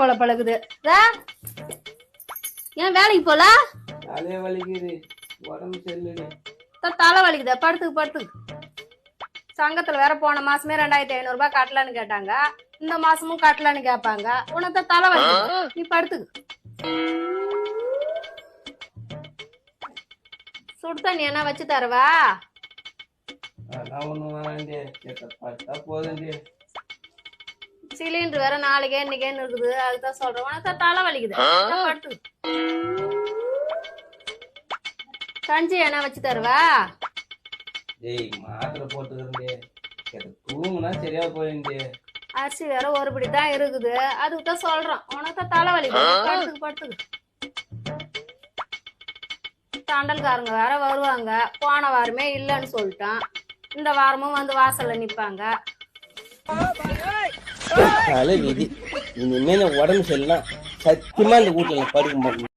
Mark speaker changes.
Speaker 1: போல பழகுது. ஏன் வேலைக்கு போல?
Speaker 2: அதே வலிக்குது. உடம்பு சரியில்லை
Speaker 1: தலை வலிக்குதா. படுத்துக்கு படுத்துக்கு. சங்கத்துல வேற போன மாசமே ரெண்டாயிரத்தி ஐநூறு ரூபாய் கட்டலான்னு கேட்டாங்க. இந்த மாசமும் கட்டலான்னு கேட்பாங்க உனக்கு தலை வலிக்குது. நீ படுத்துக்கு. சுடு தண்ணி என்ன வச்சு தரவா?
Speaker 2: அதெல்லாம்
Speaker 1: சிலிண்டர் வேற நாளைக்கே இன்னைக்கேன்னு இருக்குது. அதுதான் சொல்றேன். உனக்கு தலை வலிக்குது. கஞ்சி என்ன வச்சு தருவா?
Speaker 2: டேய் மாத்திரை போட்டுக்கிறேன்டே. கேட்ட தூங்குனா சரியா போயிண்டே
Speaker 1: அரிசி வேற ஒரு படி தான் இருக்குது. அதுக்கு தான் சொல்றோம் உனக்கு தான் தலைவலி படுத்துக்கு படுத்துக்கு தண்டல்காரங்க வேற வருவாங்க. போன வாரமே இல்லைன்னு சொல்லிட்டான். இந்த வாரமும் வந்து வாசல்ல நிப்பாங்க.
Speaker 2: தலை விதி இனிமேல் உடம்பு சரியில்லாம் சத்தியமா இந்த வீட்டுல படுக்க மாட்டேன்.